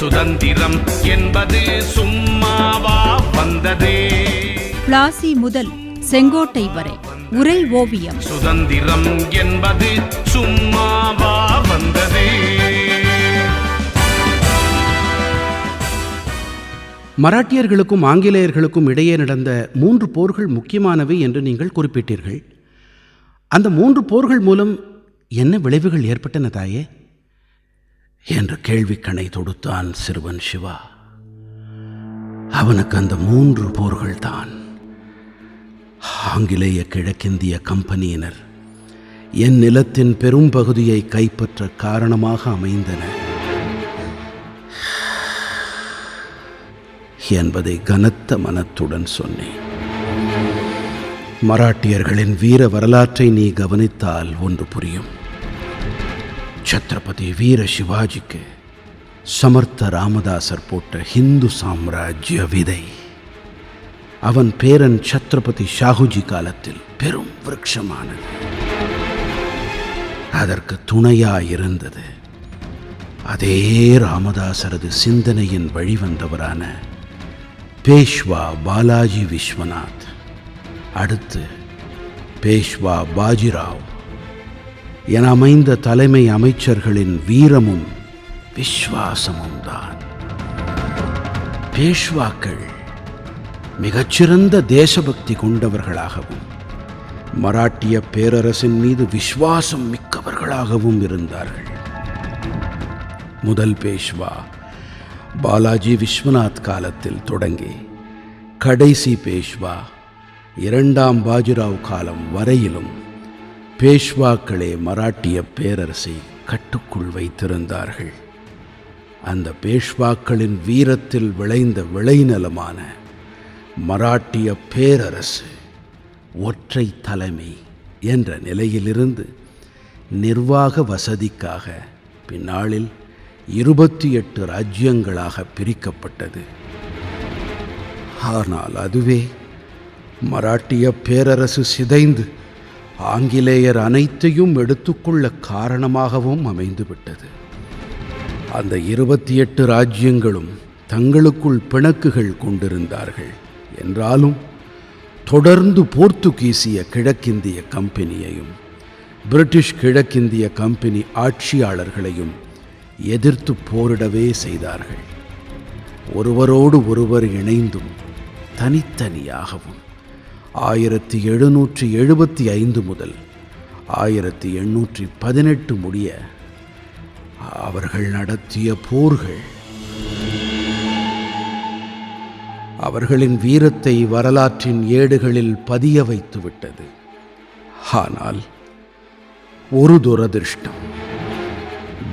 சுதந்திரம் என்பது சும்மாவா வந்ததே? பிளாசி முதல் செங்கோட்டை வரை உரை ஓவியம். சுதந்திரம் என்பது சும்மாவா வந்ததே? மராட்டியர்களுக்கும் ஆங்கிலேயர்களுக்கும் இடையே நடந்த மூன்று போர்கள் முக்கியமானவை என்று நீங்கள் குறிப்பிட்டீர்கள். அந்த மூன்று போர்கள் மூலம் என்ன விளைவுகள் ஏற்பட்டன தாயே? என்ற கேள்விக்கணை தொடுத்தான் சிறுவன் சிவா. அவனுக்கு அந்த மூன்று போர்கள் தான். ஆங்கிலேய கிழக்கிந்திய கம்பெனியினர் என் நிலத்தின் பெரும் பகுதியை கைப்பற்ற காரணமாக அமைந்தன. என்பதை கனத்த மனத்துடன் சொன்னேன். மராட்டியர்களின் வீர வரலாற்றை நீ கவனித்தால் ஒன்று புரியும். சத்ரபதி வீர சிவாஜிக்கு சமர்த்த ராமதாசர் போட்ட ஹிந்து சாம்ராஜ்ய விதை அவன் பேரன் சத்ரபதி ஷாகுஜி காலத்தில் பெரும் விரக்ஷமானது அதற்கு துணையாயிருந்தது அதே ராமதாசரது சிந்தனையின் வழிவந்தவரான பேஷ்வா பாலாஜி விஸ்வநாத் அடுத்து பேஷ்வா பாஜிராவ் என அமைந்த தலைமை அமைச்சர்களின் வீரமும் விஸ்வாசமும் தான். பேஷ்வாக்கள் மிகச்சிறந்த தேசபக்தி கொண்டவர்களாகவும் மராட்டிய பேரரசின் மீது விசுவாசம் மிக்கவர்களாகவும் இருந்தார்கள். முதல் பேஷ்வா பாலாஜி விஸ்வநாத் காலத்தில் தொடங்கி கடைசி பேஷ்வா இரண்டாம் பாஜிராவ் காலம் வரையிலும் பேஷ்வாக்களே மராட்டிய பேரரசை கட்டுக்குள் வைத்திருந்தார்கள். அந்த பேஷ்வாக்களின் வீரத்தில் விளைந்த விளைநிலமான மராட்டிய பேரரசு ஒற்றை தலைமை என்ற நிலையிலிருந்து நிர்வாக வசதிக்காக பின்னாளில் இருபத்தி எட்டு ராஜ்யங்களாக பிரிக்கப்பட்டது. ஆனால் அதுவே மராட்டிய பேரரசு சிதைந்து ஆங்கிலேயர் அனைத்தையும் எடுத்துக்கொள்ள காரணமாகவும் அமைந்துவிட்டது. அந்த இருபத்தி எட்டு ராஜ்யங்களும் தங்களுக்குள் பிணக்குகள் கொண்டிருந்தார்கள். என்றாலும் தொடர்ந்து போர்த்துகீசிய கிழக்கிந்திய கம்பெனியையும் பிரிட்டிஷ் கிழக்கிந்திய கம்பெனி ஆட்சியாளர்களையும் எதிர்த்து போரிடவே செய்தார்கள். ஒருவரோடு ஒருவர் இணைந்தும் தனித்தனியாகவும். ஆயிரத்தி எழுநூற்றி எழுபத்தி ஐந்து முதல் ஆயிரத்தி எண்ணூற்றி பதினெட்டு முடிய அவர்கள் நடத்திய போர்கள். அவர்களின் வீரத்தை வரலாற்றின் ஏடுகளில் பதிய வைத்துவிட்டது. ஆனால் ஒரு துரதிர்ஷ்டம்.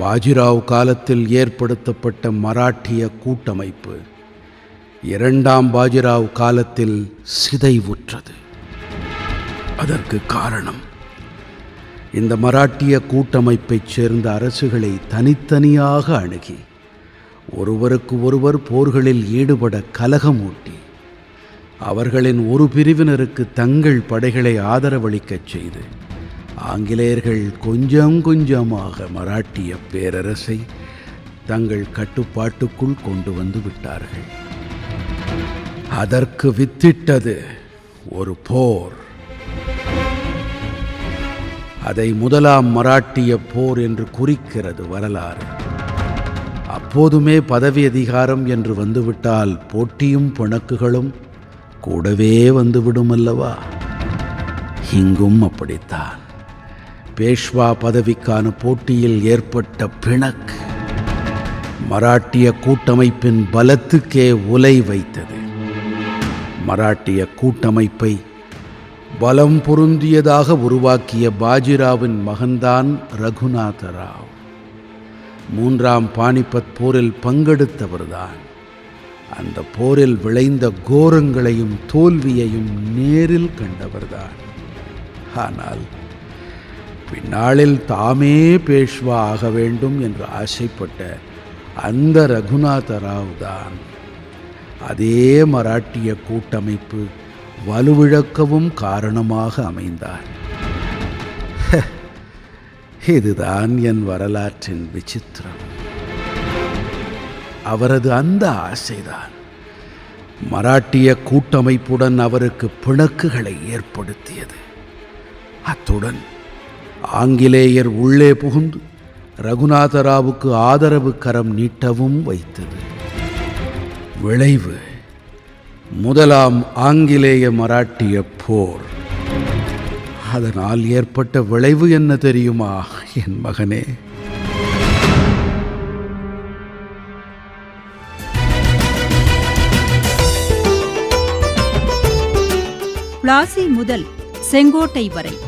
பாஜிராவ் காலத்தில் ஏற்படுத்தப்பட்ட மராட்டிய கூட்டமைப்பு இரண்டாம் பாஜிராவ் காலத்தில் சிதைவுற்றது. அதற்கு காரணம் இந்த மராட்டிய கூட்டமைப்பைச் சேர்ந்த அரசுகளை தனித்தனியாக அணுகி ஒருவருக்கு ஒருவர் போர்களில் ஈடுபட கலகமூட்டி அவர்களின் ஒரு பிரிவினருக்கு தங்கள் படைகளை ஆதரவளிக்கச் செய்து ஆங்கிலேயர்கள் கொஞ்சம் கொஞ்சமாக மராட்டிய பேரரசை தங்கள் கட்டுப்பாட்டுக்குள் கொண்டு வந்து விட்டார்கள். அதற்கு வித்திட்டது ஒரு போர். அதை முதலாம் மராட்டிய போர் என்று குறிக்கிறது வரலாறு. அப்போதுமே பதவி அதிகாரம் என்று வந்துவிட்டால் போட்டியும் பிணக்குகளும் கூடவே வந்துவிடும் அல்லவா? இங்கும் அப்படித்தான். பேஷ்வா பதவிக்கான போட்டியில் ஏற்பட்ட பிணக்கு மராட்டிய கூட்டமைப்பின் பலத்துக்கே உலை வைத்தது. மராட்டிய கூட்டமைப்பை பலம் பொருந்தியதாக உருவாக்கிய பாஜிராவின் மகன்தான் ரகுநாத ராவ் மூன்றாம் பானிபத் போரில் பங்கெடுத்தவர்தான். அந்த போரில் விளைந்த கோரங்களையும் தோல்வியையும் நேரில் கண்டவர்தான். ஆனால் பின்னாளில் தாமே பேஷ்வா ஆக வேண்டும் என்று ஆசைப்பட்ட அந்த ரகுநாத ராவ் தான் அதே மராட்டிய கூட்டமைப்பு வலுவிழக்கவும் காரணமாக அமைந்தார். இதுதான் என் வரலாற்றின் விசித்திரம். அவரது அந்த ஆசைதான் மராட்டிய கூட்டமைப்புடன் அவருக்கு பிணக்குகளை ஏற்படுத்தியது. அத்துடன் ஆங்கிலேயர் உள்ளே புகுந்து ரகுநாதராவுக்கு ஆதரவு கரம் நீட்டவும் வைத்தது. விளைவு. முதலாம் ஆங்கிலேய மராட்டிய போர். அதனால் ஏற்பட்ட விளைவு என்ன தெரியுமா என் மகனே? பிளாசி முதல் செங்கோட்டை வரை.